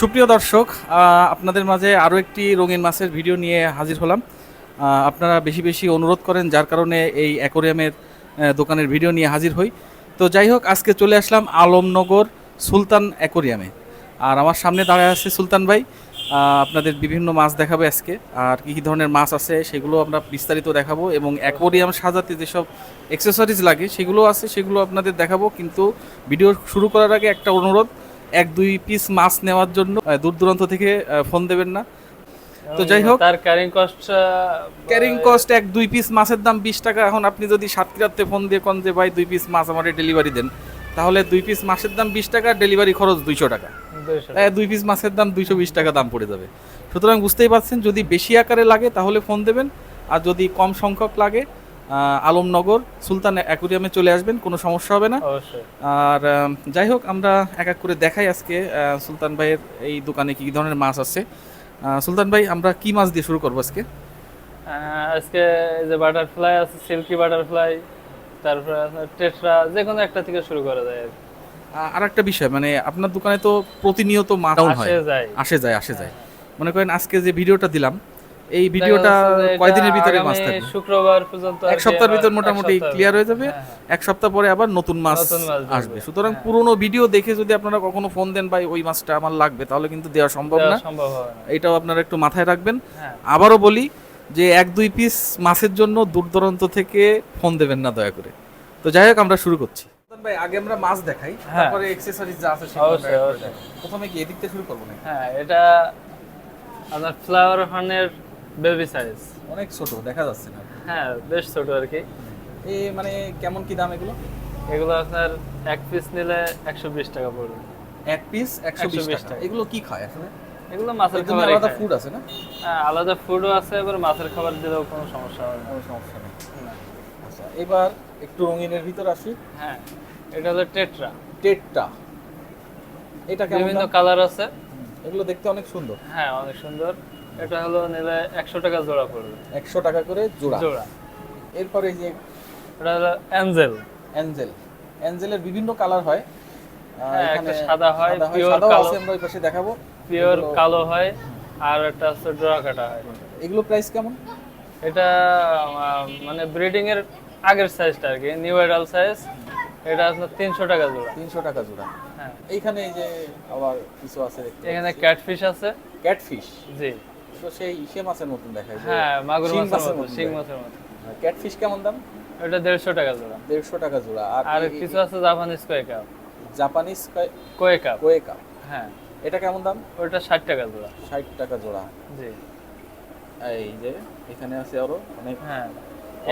সুপ্রিয় দর্শক আপনাদের মাঝে আরও একটি রঙিন মাছের ভিডিও নিয়ে হাজির হলাম। আপনারা বেশি বেশি অনুরোধ করেন, যার কারণে এই অ্যাকোরিয়ামের দোকানের ভিডিও নিয়ে হাজির হই। তো যাই হোক, আজকে চলে আসলাম আলমনগর সুলতান অ্যাকোরিয়ামে। আর আমার সামনে দাঁড়ায় আছে সুলতান ভাই। আপনাদের বিভিন্ন মাছ দেখাবে আজকে, আর কী কী ধরনের মাছ আছে সেগুলো আমরা বিস্তারিত দেখাবো এবং অ্যাকোরিয়াম সাজাতে যেসব অ্যাক্সেসরিজ লাগে সেগুলো আছে সেগুলো আপনাদের দেখাবো। কিন্তু ভিডিও শুরু করার আগে একটা অনুরোধ এক দুই পিস মাছ নেওয়ার জন্য দূর দূরান্ত থেকে ফোন দেবেন না। তো যাই হোক। তার ক্যারিং কস্ট ক্যারিং কস্ট এক দুই পিস মাছের দাম বিশ টাকা। এখন আপনি যদি সাতক্ষীরাতে ফোন দিয়ে কোন যে ভাই দুই পিস মাছ আমার ডেলিভারি দেন। তাহলে দুই পিস মাছের দাম বিশ টাকা ডেলিভারি খরচ দুইশো টাকা। দুই পিস মাছের দাম দুইশো বিশ টাকা দাম পড়ে যাবে। সুতরাং বুঝতেই পারছেন যদি বেশি আকারে লাগে তাহলে ফোন দেবেন। আর যদি কম সংখ্যক লাগে আলমনগর সুলতান অ্যাকুরিয়ামে চলে আসবেন কোনো সমস্যা হবে না। আর যাই হোক আমরা এক এক করে দেখাই আজকে সুলতান ভাইয়ের এই দোকানে কি ধরনের মাছ আছে। সুলতান ভাই আমরা কি মাছ দিয়ে শুরু করব আজকে? আজকে যে বাটারফ্লাই আছে সিল্কি বাটারফ্লাই তারপরে টেট্রা যে কোনো একটা থেকে শুরু করা যায় আর। একটা বিষয় মানে আপনার দোকানে তো প্রতিনিয়ত মাছ আসে যায়। আসে যায় আসে যায়। মনে করেন আজকে যে ভিডিওটা দিলাম এই ভিডিওটা কয়দিনের ভিতরে মাছ থাকবে শুক্রবার পর্যন্ত এক সপ্তাহের ভিতর মোটামুটি ক্লিয়ার হয়ে যাবে। হ্যাঁ, হ্যাঁ। এক সপ্তাহ পরে আবার নতুন মাছ। আসবে। সুতরাং হ্যাঁ। পুরনো ভিডিও দেখে যদি আপনারা কখনো ফোন দেন ভাই ওই মাছটা আমার লাগবে তাহলে কিন্তু দেওয়া সম্ভব না। এটাও আপনারা একটু মাথায় রাখবেন। আবারও বলি যে এক দুই পিস মাছের জন্য দূর দূরান্ত থেকে ফোন দেবেন না দয়া করে। তো যাই হোক আমরা শুরু করছি। ভাই আগে আমরা মাছ দেখাই। তারপরে অ্যাকসেসরিজ যা আছে। প্রথমে কি এদিক থেকে শুরু করব না হ্যাঁ এটা আপনার ফ্লাওয়ার ফানের বেবি সাইজ অনেক ছোট দেখা যাচ্ছে না। হ্যাঁ বেশ ছোট আর কি। এ মানে কেমন কি দাম এগুলো? এগুলো আপনার এক পিস নিলে একশো বিশ টাকা পড়বে। এক পিস একশো বিশ টাকা। এগুলো কি খায় আসলে? এগুলো মাছের খাবার আলাদা ফুড আছে না? হ্যাঁ আলাদা ফুডও আছে এবার মাছের খাবার দিলেও কোনো সমস্যা হবে কোনো সমস্যা নেই। আচ্ছা এবার একটু রঙিনের ভিতর আসি। হ্যাঁ এটা হলো টেট্রা। টেটটা এটা কেমন বিভিন্ন কালার আছে। এগুলো দেখতে অনেক সুন্দর। হ্যাঁ অনেক সুন্দর। এটা হলো নিলে একশো টাকা জোড়া পড়বে। একশো টাকা করে জোড়া। জোড়া। এরপরে যে এটা হলো অ্যাঞ্জেল। অ্যাঞ্জেল। অ্যাঞ্জেলের বিভিন্ন কালার হয়। হ্যাঁ, একটা সাদা হয়, সাদাও কালো। আমরা পাশে দেখাবো। পিওর কালো হয় আর একটা হচ্ছে ডোরা কাটা হয়। এগুলো প্রাইস কেমন? এটা মানে ব্রিডিং এর আগের সাইজটা আর কি নিউ এডাল সাইজ এটা আপনার তিনশো টাকা জোড়া। তিনশো টাকা জোড়া। হ্যাঁ। এইখানে এই যে আবার কিছু আছে এখানে ক্যাটফিশ আছে। ক্যাটফিশ জি। তো সেই ইসে মাছের মতন দেখায় হ্যাঁ মাগুর মাছের মতো শিং মাছের মতো ক্যাটফিশ কেমন দাম? এটা দেড়শো টাকা জোড়া। দেড়শো টাকা জোড়া। আর কিছু আছে জাপানিজ কোয়েকাপ জাপানিজ কোয়েকাপ কোয়েকা হ্যাঁ। এটা কেমন দাম? ওটা ষাট টাকা জোড়া। ষাট টাকা জোড়া। জি। এই যে এখানে আছে আরও অনেক হ্যাঁ।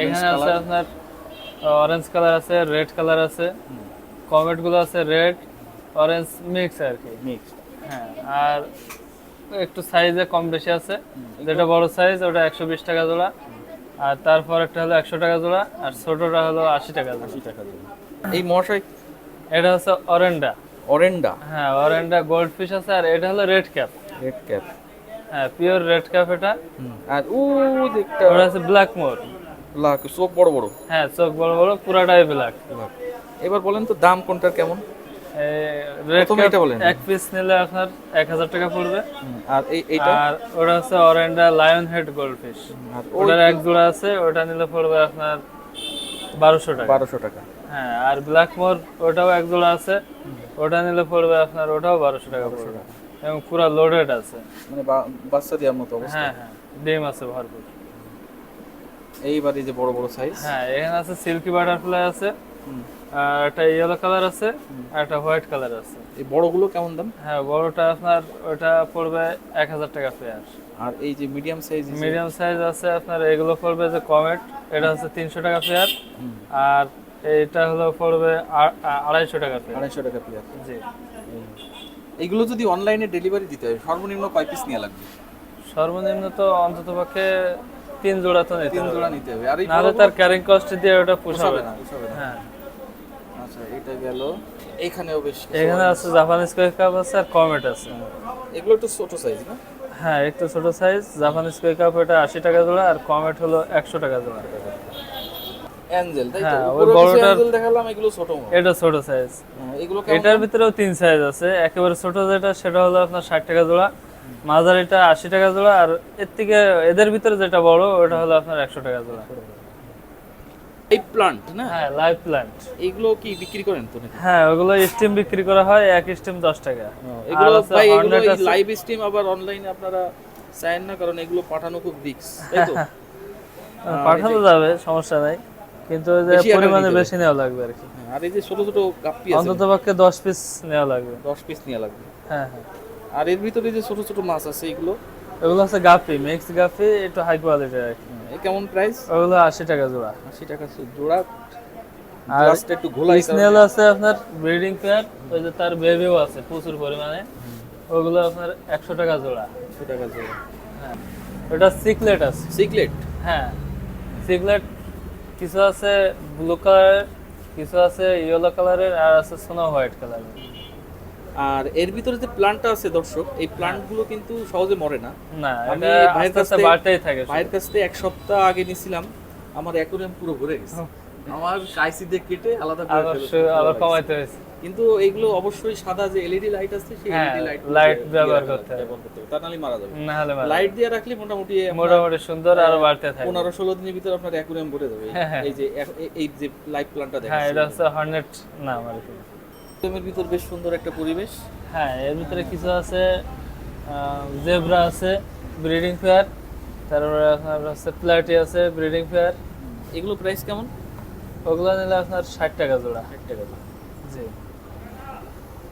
এখানে আছে আপনার অরেঞ্জ কালার আছে রেড কালার আছে কমেটগুলো আছে রেড অরেঞ্জ মিক্স আর কি। মিক্সড হ্যাঁ আর একটু সাইজে কম বেশি আছে। যেটা বড় সাইজ ওটা একশো বিশ টাকা জোড়া। আর তারপর একটা হলো একশো টাকা জোড়া আর ছোটটা হলো আশি টাকা আশি টাকা জোড়া। এই মশাই? এটা হচ্ছে অরেন্ডা অরেন্ডা হ্যাঁ অরেন্ডা গোল্ড ফিশ আছে আর এটা হলো রেড ক্যাপ রেড ক্যাপ হ্যাঁ পিওর রেড ক্যাপ এটা। আর ও দেখতে ওটা আছে ব্ল্যাক মোর লাখ চোখ বড় বড়। হ্যাঁ চোখ বড় বড় পুরাটাই ব্ল্যাক এবার বলেন তো দাম কোনটার কেমন? এক পিস নিলে আপনার এক হাজার টাকা পড়বে। আর এই এইটা? আর ওটা হচ্ছে oranda lion head goldfish ওটার এক জোড়া আছে ওটা নিলে পড়বে আপনার বারোশো টাকা। বারোশো টাকা। হ্যাঁ আর ব্ল্যাক মোর ওটাও এক জোড়া আছে ওটা নিলে পড়বে আপনার ওটাও বারোশো টাকা পড়বে। এবং পুরো লোডেড আছে। মানে বাচ্চা দেওয়ার মতো অবস্থা। হ্যাঁ হ্যাঁ ডিম আছে ভরপুর। এইবার এই যে বড় বড় সাইজ হ্যাঁ এখানে আছে সিল্কি বাটারফ্লাই আছে। একটা ইয়েলো কালার আছে আর একটা হোয়াইট কালার আছে। এই বড়গুলো কেমন দাম? হ্যাঁ বড়টা আপনার ওটা পড়বে এক হাজার টাকা পেয়ার। আর এই যে মিডিয়াম সাইজ মিডিয়াম সাইজ আছে আপনার এগুলো পড়বে যে কমেট এটা হচ্ছে তিনশো টাকা পেয়ার। আর এটা হলো পড়বে আড়াইশো টাকা পেয়ার। আড়াইশো টাকা পেয়ার। জি। এইগুলো যদি অনলাইনে ডেলিভারি দিতে হয় সর্বনিম্ন কয় পিস নেওয়া লাগবে? সর্বনিম্ন তো অন্তত পক্ষে তিন জোড়া তো নিতে তিন জোড়া নিতে হবে। আর নাহলে তার ক্যারিং কস্ট দিয়ে ওটা পোষাবে না। পোষাবে না। হ্যাঁ। আচ্ছা এটা গেল। এইখানেও বেশ এখানে আছে। জাপানিজ কয়েক কাপ আছে আর কমেট আছে। এগুলো একটু ছোট সাইজ না? হ্যাঁ একটু ছোট সাইজ জাপানিজ কয়েক কাপ এটা আশি টাকা জোড়া আর কমেট হলো একশো টাকা জোড়া অ্যাঞ্জেল তাই তো? হ্যাঁ, ওই উপরে অ্যাঞ্জেল দেখালাম এগুলো ছোট এটা ছোট সাইজ হ্যাঁ, এগুলো এটার ভিতরেও তিন সাইজ আছে। একেবারে ছোট যেটা সেটা হলো আপনার ষাট টাকা জোড়া মাঝারিটা আশি টাকা জোড়া আর এর থেকে এদের ভিতরে যেটা বড় ওটা হলো আপনার একশো টাকা জোড়া এই প্লান্ট না? হ্যাঁ লাইভ এইগুলো কি বিক্রি করেন তো নাকি? হ্যাঁ ওগুলো স্টিম বিক্রি করা হয় এক স্টিম দশ টাকা। এগুলো ভাই এগুলো লাইভ স্ট্রিম আবার অনলাইনে আপনারা না কারণ এগুলো পাঠানো খুব রিস্ক তাই তো? পাঠানো যাবে সমস্যা নাই। কিন্তু ওই যে পরিমাণে বেশি নেওয়া লাগবে আর কি। হ্যাঁ, আর এই যে ছোট ছোট গাপ্পি আছে। অন্তত পক্ষে দশ পিস নেওয়া লাগবে। 10 পিস নিয়ে লাগবে। হ্যাঁ হ্যাঁ। আর এর ভিতরে যে ছোট ছোট মাছ আছে এগুলো ওগুলো আছে গাপি মিক্স গাপি একটু হাই কোয়ালিটির কেমন প্রাইস ওগুলো আশি টাকা জোড়া। 80 টাকা জোড়া আর একটু ঘোলাই স্নেল আছে আপনার ব্রিডিং পেয়ার ওই যে তার বেবিও আছে প্রচুর পরিমাণে। ওগুলো আপনার একশো টাকা জোড়া। 100 টাকা জোড়া। হ্যাঁ। ওটা সিকলেট আছে। সিক্রেট হ্যাঁ। সিকলেট কিছু আছে ব্লু কালারের কিছু আছে ইয়েলো কালারের আর আছে স্নো হোয়াইট কালারের। আর এর ভিতরে যে প্লান্টটা আছে দর্শক এই প্লান্টগুলো কিন্তু সহজে মরে না। না আমি ভাইয়ের কাছ থেকে- বাড়তেই থাকে ভাইয়ের কাছ থেকে এক সপ্তাহ আগে নিয়েছিলাম আমার অ্যাকোরিয়াম পুরো ভরে গেছে। আমার কাইসি দিয়ে কেটে আলাদা করে ফেলে- আবার কমাইতে হয়েছে। কিন্তু এইগুলো অবশ্যই সাদা যে এলইডি লাইট আছে সেই হ্যাঁ, এলইডি লাইট light ব্যবহার করতে হবে। তা নাহলে মারা যাবে। না হলে মারা লাইট দিয়ে রাখলে মোটামুটি মোটামুটি সুন্দর আরও বাড়তে থাকে। পনেরো ষোলো দিনের ভিতরে আপনার অ্যাকোরিয়াম ভরে দেবে এই- হ্যাঁ, হ্যাঁ। এই যে এই- যে লাইট প্ল্যানটা হ্যাঁ দেখা এটা হচ্ছে হর্নেট নাম আর কি ভিতর বেশ সুন্দর একটা পরিবেশ। হ্যাঁ এর ভিতরে কিছু আছে জেব্রা আছে ব্রিডিং পেয়ার তারপরে আপনার হচ্ছে প্লাটি আছে ব্রিডিং পেয়ার এগুলো প্রাইস কেমন? ওগুলো নিলে আপনার ষাট টাকা জোড়া। ষাট টাকা করে। জি।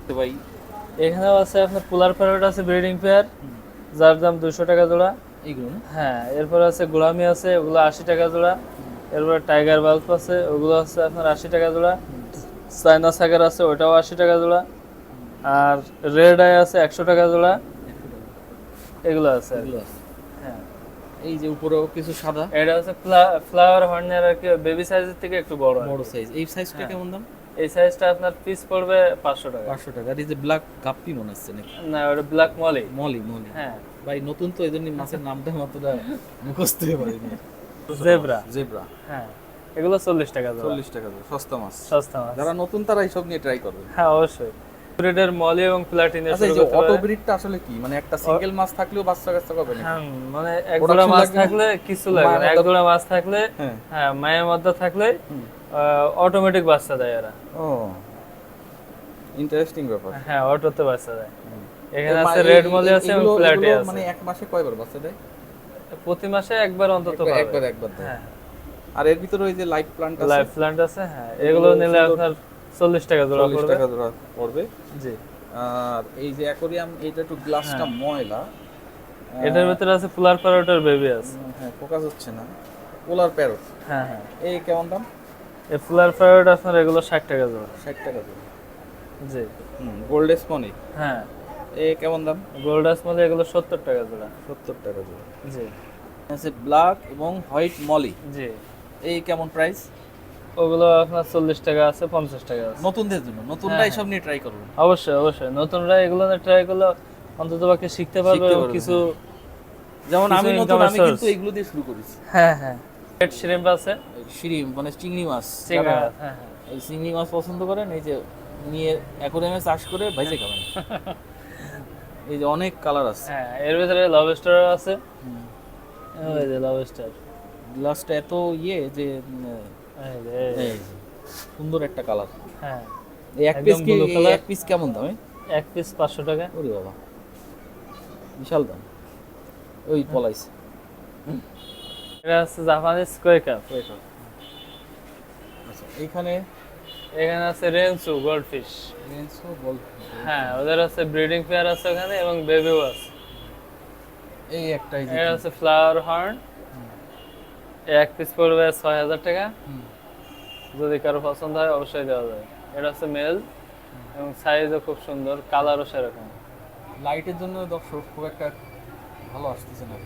তো ভাই? এখানেও আছে আপনার পোলার প্যারট আছে ব্রিডিং পেয়ার যার দাম দুশো টাকা জোড়া। এইগুলো না? হ্যাঁ এরপর আছে গোলামি আছে ওগুলো আশি টাকা জোড়া। এরপর টাইগার বাল্ব আছে ওগুলো আছে আপনার আশি টাকা জোড়া। চাইনা সাগার আছে ওটাও আশি টাকা জোড়া। আর রেড আই আছে একশো টাকা জোড়া। এগুলো আছে। হ্যাঁ। এই যে উপরেও কিছু সাদা? এটা হচ্ছে ফ্লাওয়ার হর্নের আর কি বেবি সাইজের থেকে একটু বড় বড় সাইজ এই সাইজটা হ্যাঁ। কেমন দাম? এই সাইজটা আপনার পিস পড়বে পাঁচশো টাকা। পাঁচশো টাকা। আর এই যে ব্ল্যাক গাপ্পি মনে হচ্ছে নাকি? না ওটা ব্ল্যাক মলি মলি মলি হ্যাঁ। ভাই নতুন তো এই জন্য মাছের নামটা মাত্রটা মুখস্থ হয়ে পারিনি। জেব্রা জেব্রা হ্যাঁ। এগুলো চল্লিশ টাকা চল্লিশ টাকা সস্তা মাছ। সস্তা মাছ। যারা নতুন তারা এইসব নিয়ে ট্রাই করবে। হ্যাঁ অবশ্যই। ব্রিডের মলি এবং প্লাটিনের আচ্ছা যে অটো ব্রিডটা আসলে কি? মানে একটা সিঙ্গেল মাছ থাকলেও বাচ্চা কাচ্চা হবে না হ্যাঁ মানে এক জোড়া মাছ থাকলে কিছু লাগবে না। এক জোড়া মাছ থাকলে হ্যাঁ। হ্যাঁ মায়ের মধ্যে থাকলে অটোমেটিক বাচ্চা দেয় এরা। ও ইন্টারেস্টিং ব্যাপার। হ্যাঁ অটোতে বাচ্চা দেয়। এখানে আছে রেড মলি আছে এবং প্লাটি আছে। মানে এক মাসে কয়বার বাচ্চা দেয়? প্রতি মাসে একবার অন্তত একবার একবার দেয়। হ্যাঁ। আর এর ভিতরে ওই যে লাইট প্ল্যান্ট আছে? লাইফ প্ল্যান্ট আছে হ্যাঁ। এগুলো নিলে আপনার চল্লিশ টাকা জোড়া 40 টাকা জোড়া পড়বে। জি। আর এই যে অ্যাকোরিয়াম এটা একটু গ্লাসটা ময়লা। এটার ভিতরে আছে পোলার প্যারোটের বেবি আছে। হ্যাঁ ফোকাস হচ্ছে না। পোলার প্যারট হ্যাঁ হ্যাঁ। এই কেমন দাম? এই পোলার প্যারোট আপনার এগুলো ষাট টাকা জোড়া। ষাট টাকা জোড়া। জি। হুম গোল্ডেস মনি হ্যাঁ। এ কেমন দাম? গোল্ডাস মলি এগুলো সত্তর টাকা জোড়া। সত্তর টাকা জোড়া। জি। আছে ব্ল্যাক এবং হোয়াইট মলি জি। এই কেমন প্রাইস ওগুলো আপনার চল্লিশ টাকা আছে পঞ্চাশ টাকা আছে। নতুনদের জন্য? নতুনরা হ্যাঁ, এইসব নিয়ে ট্রাই করবেন অবশ্যই অবশ্যই। নতুনরা এগুলো ট্রাই করলে অন্তত বাকি শিখতে পারবে কিছু যেমন আমি নতুন আমি কিন্তু এগুলো দিয়ে শুরু করেছি। হ্যাঁ হ্যাঁ। শ্রিম্প আছে? শিরিম মানে চিংড়ি মাছ। চিংড়ি হ্যাঁ হ্যাঁ। এই চিংড়ি মাছ পছন্দ করেন এই যে নিয়ে অ্যাকোরিয়ামে চাষ করে ভাইজে খাবেন। এই যে অনেক কালার আছে। হ্যাঁ এর ভিতরে লবস্টার আছে। ওই যে লবস্টার গ্লাসটা এত ইয়ে যে সুন্দর একটা কালার হ্যাঁ। এক পিস কি। এক পিস কেমন দামে এক পিস পাঁচশো টাকা। ওরে বাবা। বিশাল দাম। ওই পলাইছে। এটা হচ্ছে জাপানিজ কয় কাপ আচ্ছা এইখানে? এখানে আছে রেনসু গোল্ডফিশ রেঞ্জও বল হ্যাঁ ওদের আছে ব্রিডিং পেয়ার আছে ওখানে এবং বেবিও আছে। এই একটা এই যে এটা হচ্ছে ফ্লাওয়ার হর্ন এক পিস পড়বে ছয় হাজার টাকা যদি কারও পছন্দ হয় অবশ্যই দেওয়া যায়। এটা হচ্ছে মেল এবং সাইজও খুব সুন্দর কালারও সেরকম। লাইটের জন্য দর্শক খুব একটা ভালো আসতেছে না।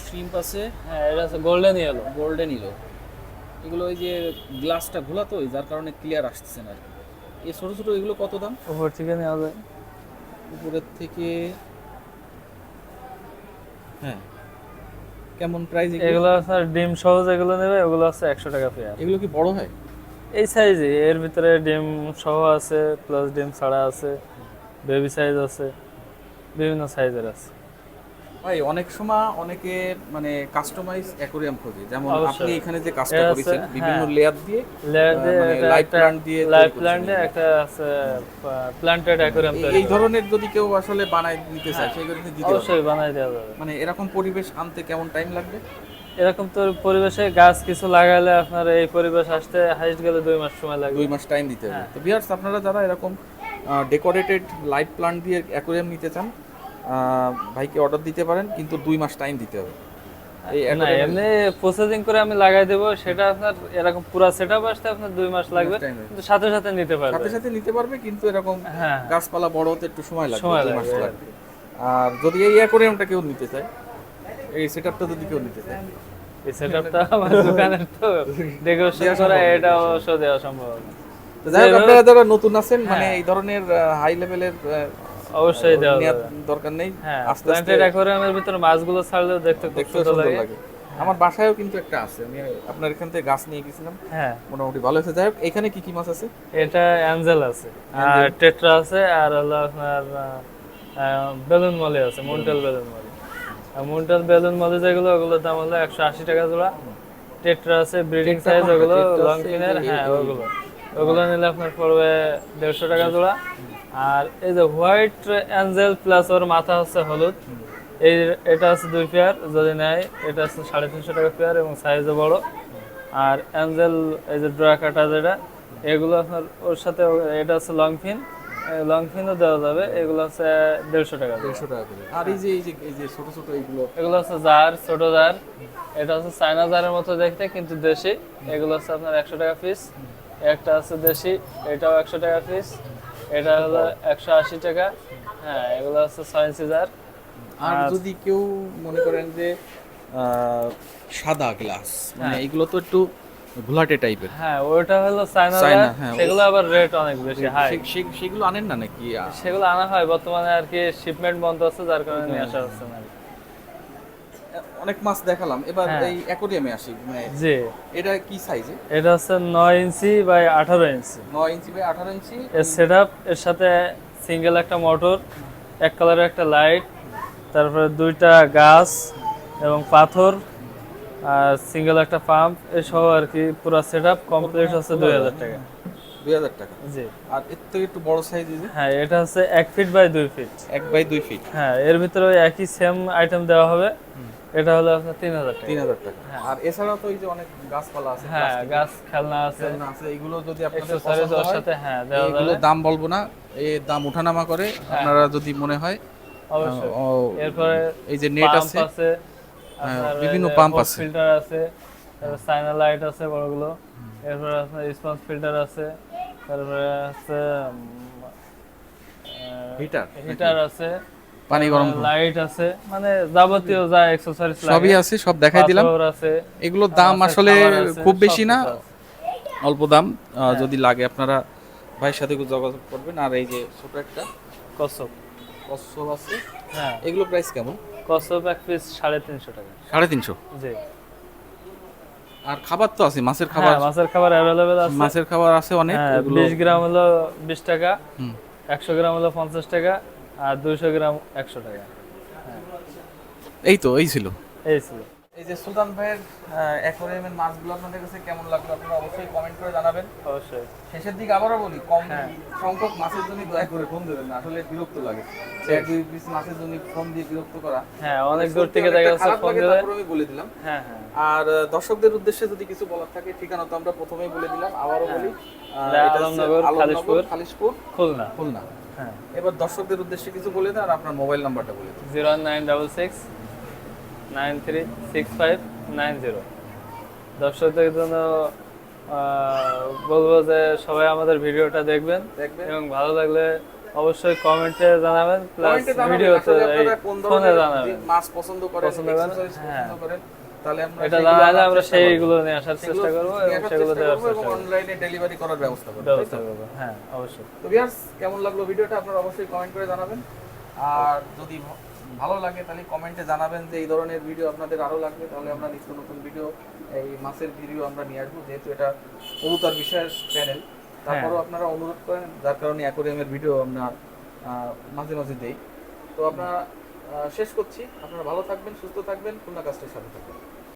শ্রিম্প আছে। হ্যাঁ এটা হচ্ছে গোল্ডেন ইয়েলো গোল্ডেন ইলো এগুলো ওই যে গ্লাসটা ঘোলা তো ওই যার কারণে ক্লিয়ার আসতেছে না এই ছোটো ছোটো এগুলো কত দাম? উপর থেকে নেওয়া যায়। উপরের থেকে হ্যাঁ। কেমন প্রাইস এগুলো? আপনার ডিম সহজ এগুলো নেবে ওগুলো আছে একশো টাকা পেয়ার এগুলো কি বড় হয়? এই সাইজে এর ভিতরে ডিম সহ আছে প্লাস ডিম ছাড়া আছে বেবি সাইজ আছে বিভিন্ন সাইজের আছে। ভাই অনেক সময় অনেকে মানে কাস্টমাইজ অ্যাকোরিয়াম খোঁজে। যেমন আপনি এখানে যে কাজটা করেছেন বিভিন্ন হ্যাঁ। লেয়ার দিয়ে লেয়ার দিয়ে মানে এটা live দিয়ে লাইভ প্ল্যান্ট। একটা আছে প্ল্যান্টেড অ্যাকোরিয়াম এই- ধরনের যদি কেউ আসলে বানায় দিতে চায় সেই করে দিতে অবশ্যই বানাই দেওয়া যাবে। মানে এরকম পরিবেশ আনতে কেমন টাইম লাগবে? এরকম তো পরিবেশে গাছ কিছু লাগালে আপনার এই পরিবেশ আসতে হাইস্ট গেলে দুই মাস সময় লাগবে। দুই মাস টাইম দিতে হবে। হ্যাঁ। তো ভিউয়ার্স আপনারা যারা এরকম ডেকোরেটেড লাইভ প্লান্ট দিয়ে অ্যাকোরিয়াম নিতে চান ভাইকে অর্ডার দিতে পারেন কিন্তু দুই মাস টাইম দিতে হবে। এই না aquarium এর এমনি প্রসেসিং করে আমি লাগাই দেবো সেটা আপনার এরকম পুরো সেটআপ আসতে আপনার দুই মাস লাগবে। কিন্তু সাথে সাথে নিতে পারবে। সাথে সাথে নিতে পারবে কিন্তু এরকম হ্যাঁ। গাছপালা বড় হতে একটু সময় লাগবে দুই মাস লাগবে। লাগবে। আর যদি এই অ্যাকোরিয়ামটা কেউ নিতে চায় এই সেটআপটা যদি কেউ নিতে চায়। এই সেটআপটা আমার দোকানের তো ডেকোরেশন করা এটা অবশ্য দেওয়া সম্ভব। হবে। যাই হোক আপনারা যারা নতুন আছেন মানে এই ধরনের হাই লেভেলের অবশ্যই দেওয়া দরকার নেই। আস্তে আস্তে প্ল্যান্টেড ভিতরে মাছগুলো ছাড়লেও দেখতে খুব সুন্দর লাগে। আমার বাসায়ও কিন্তু একটা আছে। আমি আপনার এখান থেকে গাছ নিয়ে গেছিলাম। হ্যাঁ। মোটামুটি ভালো হয়েছে। যাই এখানে কি কি মাছ আছে? এটা অ্যাঞ্জেল আছে। আর টেট্রা আছে আর হলো আপনার বেলুন মলি আছে মুন্টেল বেলুন মলি। মুন্টেল বেলুন মলি যেগুলো ওগুলোর দাম হলো একশো আশি টাকা জোড়া। টেট্রা আছে ব্রিডিং সাইজ ওগুলো লং এই- হ্যাঁ ওগুলো। ওগুলো নিলে আপনার পড়বে দেড়শো টাকা জোড়া। আর এই যে হোয়াইট অ্যাঞ্জেল প্লাস ওর মাথা হচ্ছে হলুদ এই এটা আছে দুই পেয়ার যদি নেয় এটা আছে সাড়ে তিনশো টাকা পেয়ার এবং সাইজও বড়। আর অ্যাঞ্জেল এই যে ড্রা কাটা যেটা এগুলো আপনার ওর সাথে এটা আছে লং ফিন লং ফিনও দেওয়া যাবে এগুলো আছে দেড়শো টাকা দেড়শো টাকা করে। আর এই যে এই যে এই যে ছোট ছোট এইগুলো এগুলো হচ্ছে জার ছোট জার এটা হচ্ছে চায়না জারের মতো দেখতে কিন্তু দেশি। এগুলো হচ্ছে আপনার একশো টাকা পিস একটা আছে দেশি এটাও একশো টাকা পিস এটা হলো একশো আশি টাকা। হ্যাঁ এগুলো হচ্ছে ছয় ইঞ্চি জার আর যদি কেউ মনে করেন যে সাদা গ্লাস মানে এগুলো তো একটু ঘোলাটে টাইপের। হ্যাঁ ওটা হলো চায়না হ্যাঁ, সেগুলো আবার রেট অনেক বেশি হাই সেগুলো আনেন না নাকি? সেগুলো আনা হয় বর্তমানে আর কি শিপমেন্ট বন্ধ আছে যার কারণে নিয়ে আসা হচ্ছে না। অনেক মাছ দেখালাম। এবার হ্যাঁ। এই অ্যাকোরিয়ামে আসি। মানে জি। এটা কি সাইজে এটা হচ্ছে নয় ইঞ্চি বাই আঠারো ইঞ্চি। নয় ইঞ্চি বাই আঠারো ইঞ্চি। এর সেট এর সাথে সিঙ্গেল একটা মোটর এক কালারের একটা লাইট তারপরে দুইটা গাছ এবং পাথর আর সিঙ্গেল একটা পাম্প এসব আর কি পুরো সেট আপ কমপ্লিট হচ্ছে দুই হাজার টাকা। দুই হাজার টাকা। জি। আর এর থেকে একটু বড় সাইজ হ্যাঁ এটা হচ্ছে এক ফিট বাই দুই ফিট এক বাই দুই ফিট হ্যাঁ এর ভিতরে ওই একই সেম আইটেম দেওয়া হবে। এটা হলো আপনার তিন হাজার টাকা। তিন হাজার টাকা। আর এছাড়াও তো এই যে অনেক গাছপালা আছে হ্যাঁ গাছ খেলনা আছে। খেলনা আছে এগুলো যদি আপনাদের পছন্দ হয় সাথে হ্যাঁ দেওয়া এগুলো দাম বলব না। এই দাম ওঠানামা করে আপনারা যদি মনে হয় অবশ্যই। এরপরে এই যে নেট আছে আছে বিভিন্ন পাম্প আছে। ফিল্টার আছে তারপরে সাইনা লাইট আছে বড়গুলো। এরপরে আপনার স্পঞ্জ ফিল্টার আছে তারপরে আছে হিটার হিটার আছে পানি গরম লাইট আছে মানে যাবতীয় যা এক্সেসরিজ সবই আছে সব দেখাই দিলাম। আছে এগুলোর দাম আসলে খুব বেশি না। অল্প দাম আহ, যদি লাগে আপনারা ভাইয়ের সাথে যোগাযোগ করবেন আর এই যে ছোট একটা কচ্ছপ কচ্ছপ আছে হ্যাঁ। এগুলো প্রাইস কেমন? কচ্ছপ এক পিস সাড়ে তিনশো টাকা। সাড়ে তিনশো? জি। আর খাবার তো আছে মাছের খাবার হ্যাঁ মাছের খাবার অ্যাভেলেবেল আছে। মাছের খাবার আছে অনেক হ্যাঁ এগুলো বিশ গ্রাম হলো বিশ টাকা হুম। একশো গ্রাম হলো পঞ্চাশ টাকা আর দুইশো গ্রাম একশো টাকা। এই তো এই ছিল। এই ছিল। এই যে সুলতান ভাইয়ের অ্যাকোয়ারিয়ামের মাছগুলো আপনাদের কাছে কেমন লাগল আপনারা অবশ্যই কমেন্ট করে জানাবেন। অবশ্যই। শেষের দিকে আবারও বলি কম হ্যাঁ। সংখ্যক মাছের জন্য দয়া করে ফোন দেবেন না আসলে বিরক্ত লাগে। এক দুই পিস মাছের জন্য ফোন দিয়ে বিরক্ত করা। হ্যাঁ অনেক দূর থেকে দেখা যাচ্ছে ফোন দিলে। আমি বলে দিলাম। হ্যাঁ হ্যাঁ। আর দর্শকদের উদ্দেশ্যে যদি কিছু বলার থাকে ঠিকানা তো আমরা প্রথমেই বলে দিলাম আবারও বলি হচ্ছে আলমনগর, আলমনগর, খালিশপুর। খালিশপুর খুলনা। খুলনা। হ্যাঁ। এবার দর্শকদের উদ্দেশ্যে কিছু বলে দেন আর আপনার মোবাইল নাম্বারটা বলে দিন। Zero nine double six nine three six five nine zero. দর্শকদের জন্য বলব যে সবাই আমাদের ভিডিওটা দেখবেন এবং ভালো লাগলে অবশ্যই কমেন্টে জানাবেন প্লাস ভিডিওতে ফোনে জানাবেন। মাছ পছন্দ করেন পছন্দ করেন, হ্যাঁ। তাহলে আমরা এটা জানালে আমরা সেইগুলো নিয়ে আসার চেষ্টা করব এবং সেগুলো চেষ্টা দেওয়ার চেষ্টা করব। অনলাইনে ডেলিভারি করার ব্যবস্থা করব ব্যবস্থা করব হ্যাঁ অবশ্যই। তো ভিউয়ার্স কেমন লাগল ভিডিওটা? আপনারা অবশ্যই কমেন্ট করে জানাবেন। আর যদি ভালো লাগে তাহলে কমেন্টে জানাবেন যে এই ধরনের ভিডিও আপনাদের আরও লাগবে। তাহলে আমরা নিত্য নতুন ভিডিও এই মাছের ভিডিও আমরা নিয়ে আসব যেহেতু এটা অনুতার বিষয়ের চ্যানেল তারপরেও আপনারা অনুরোধ করেন যার কারণে অ্যাকোরিয়ামের ভিডিও আমরা মাঝে মাঝে দেই। তো আপনারা শেষ করছি। আপনারা ভালো থাকবেন সুস্থ থাকবেন। খুলনা কাস্টের সাথে থাকবেন